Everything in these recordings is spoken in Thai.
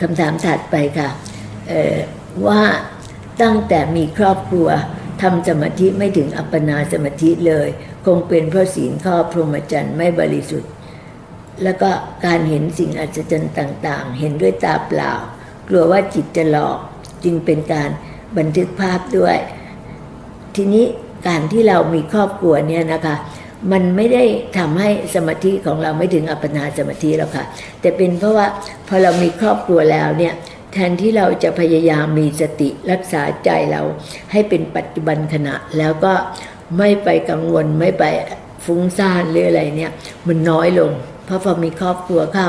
คำถามถัดไปค่ะว่าตั้งแต่มีครอบครัวทำสมาธิไม่ถึงอัปปนาสมาธิเลย คงเป็นเพราะศีลข้อพรหมจรรย์ไม่บริสุทธิ์ แล้วก็การเห็นสิ่งอัศจรรย์ต่าง ๆ เห็นด้วยตาเปล่า กลัวว่าจิตจะหลอกจึงเป็นการบันทึกภาพด้วย ทีนี้การที่เรามีครอบครัวเนี่ยนะคะมันไม่ได้ทำให้สมาธิของเราไม่ถึงอัปปนาสมาธิแล้วค่ะ แต่เป็นเพราะว่า พอเรามีครอบครัวแล้วเนี่ยแทนที่เราจะพยายามมีสติรักษาใจเราให้เป็นปัจจุบันขณะ แล้วก็ไม่ไปกังวลไม่ไปฟุ้งซ่านหรืออะไรเนี่ย มันน้อยลง เพราะพอมีครอบครัวเข้า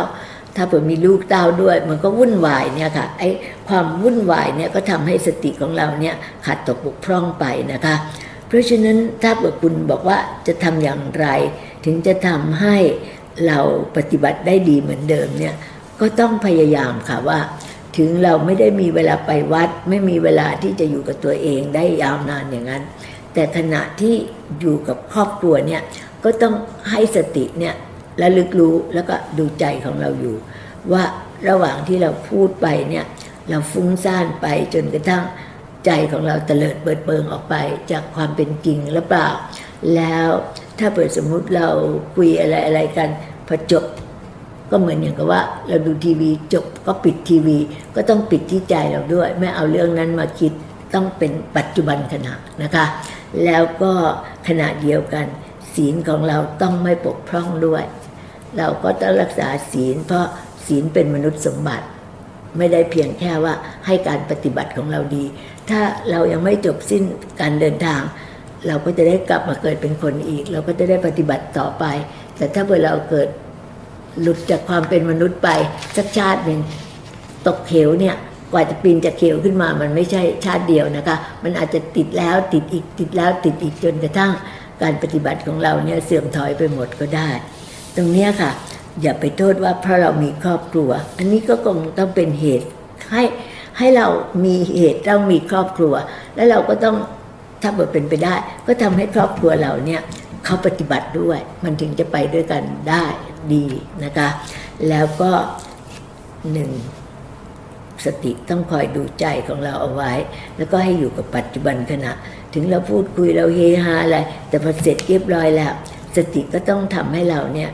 ถ้าเผื่อมีลูกเต้าด้วย มันก็วุ่นวายเนี่ยค่ะไอ้ความวุ่นวายเนี่ยก็ทำให้สติของเราเนี่ยขาดตกบกพร่องไปนะคะ เพราะฉะนั้นถ้าเผื่อคุณบอกว่าจะทำอย่างไร ถึงจะทำให้เราปฏิบัติได้ดีเหมือนเดิมเนี่ย ก็ต้องพยายามค่ะว่า ถึงเราไม่ได้มีเวลาไปวัด ไม่มีเวลาที่จะอยู่กับตัวเองได้ยาวนานอย่างนั้น แต่ขณะที่อยู่กับครอบครัวเนี่ยก็ต้องให้สติเนี่ยระลึกรู้แล้วก็ดูใจของเราอยู่ ว่าระหว่างที่เราพูดไปเนี่ยเราฟุ้งซ่านไปจนกระทั่งใจของเราเตลิดเปิดเปิงออกไปจากความเป็นจริงหรือเปล่า แล้วถ้าเปิดสมมุติเราคุยอะไรอะไรกันพอจบ ก็เหมือนอย่างกับว่า เราดูทีวีจบก็ปิดทีวี ก็ต้องปิดที่ใจเราด้วย ไม่เอาเรื่องนั้นมาคิดต้องเป็นปัจจุบันขณะนะคะ แล้วก็ขณะเดียวกัน ศีลของเราต้องไม่ปกพร่องด้วย เราก็ต้องรักษาศีล เพราะศีลเป็นมนุษย์สมบัติ ไม่ได้เพียงแค่ว่าให้การปฏิบัติของเราดี ถ้าเรายังไม่จบสิ้นการเดินทาง เราก็จะได้กลับมาเกิดเป็นคนอีก เราก็จะได้ปฏิบัติต่อไป แต่ถ้าเมื่อเราเกิด หลุดจากความเป็นมนุษย์ไปสักชาติหนึ่งตกเขวเนี่ยกว่าจะปีนจากเขวขึ้นมามันไม่ใช่ชาติเดียวนะคะ มันอาจจะติดแล้วติดอีกติดแล้วติดอีกจนกระทั่งการปฏิบัติของเราเนี่ยเสื่อมถอยไปหมดก็ได้ ตรงเนี้ค่ะ อย่าไปโทษว่าเพราะเรามีครอบครัว อันนี้ก็คงต้องเป็นเหตุให้ให้เรามีเหตุต้องมีครอบครัว แล้วเราก็ต้องถ้าเกิดเป็นไปได้ ก็ทำให้ครอบครัวเราเนี่ยเขาปฏิบัติด้วย มันถึงจะไปด้วยกันได้ ดีนะคะ แล้วก็หนึ่งสติต้องคอยดูใจของเราเอาไว้ แล้วก็ให้อยู่กับปัจจุบันขณะ ถึงเราพูดคุยเราเฮฮาอะไร แต่พอเสร็จเรียบร้อยแล้ว สติก็ต้องทำให้เราเนี่ย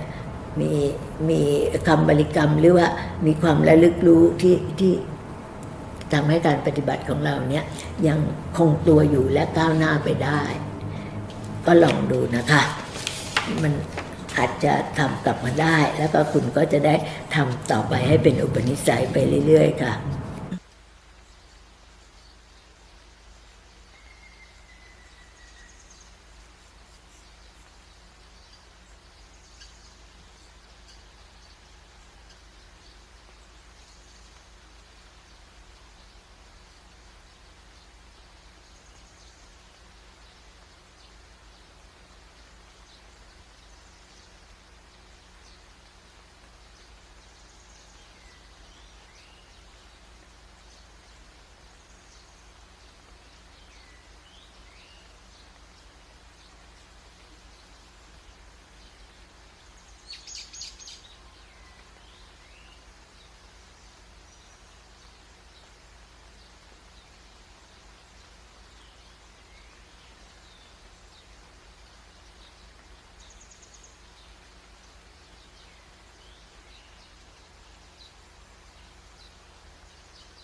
มีมีคำบริกรรมหรือว่ามีความระลึกรู้ที่ที่ทำให้การปฏิบัติของเราเนี่ยยังคงตัวอยู่และก้าวหน้าไปได้ ก็ลองดูนะคะ มัน อาจจะทำกลับมาได้ แล้วก็คุณก็จะได้ทำต่อไปให้เป็นอุปนิสัยไปเรื่อย ๆ ค่ะ